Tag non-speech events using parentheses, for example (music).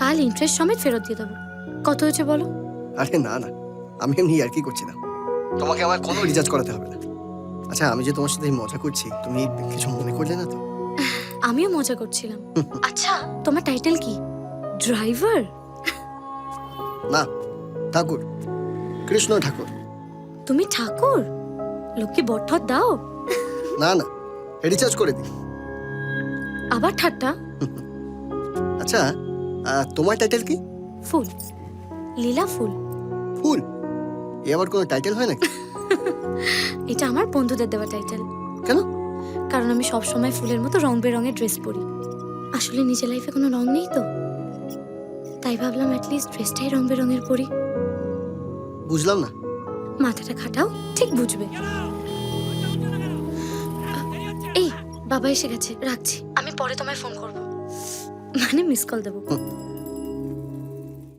কাল ইন্টারেস্ট সমেত ফেরত দিয়ে দেবো। কত হয়েছে বলো? আরে না না আমি এমনি আর কি করছিলাম তোমাকে আমার কোনো রিচার্জ করাতে হবে না। আচ্ছা আমি যে তোমার সাথে মজা করছি তুমি কিছু মনে করলে না তো? আমিও মজা করছিলাম। আচ্ছা তোমার টাইটেল কি? ড্রাইভার না ঠাকুর। কৃষ্ণ ঠাকুর। তুমি ঠাকুর? লোককে বট্টর দাও। না না রিচার্জ করে দিই। আবার ঠাট্টা? আচ্ছা তোমার টাইটেল কি? ফুল। লীলা ফুল। ফুল? এ আবার কোনো টাইটেল হয় নাকি? (laughs) এটা আমার বন্ধুদের দেওয়া টাইটেল কেন? কারণ আমি সব সময় ফুলের মতো রং বেরঙের ড্রেস পরি। আসলে নিজের লাইফে কোনো রং নেই তো। তাই ভাবলাম অ্যাটলিস্ট ড্রেসটাই রং বেরঙের পরি। বুঝলাম না। মাথাটা খাটাও ঠিক বুঝবে। এই বাবা এসে গেছে রাখছি। আমি পরে তোমায় ফোন করব। মানে মিস কল দেবো।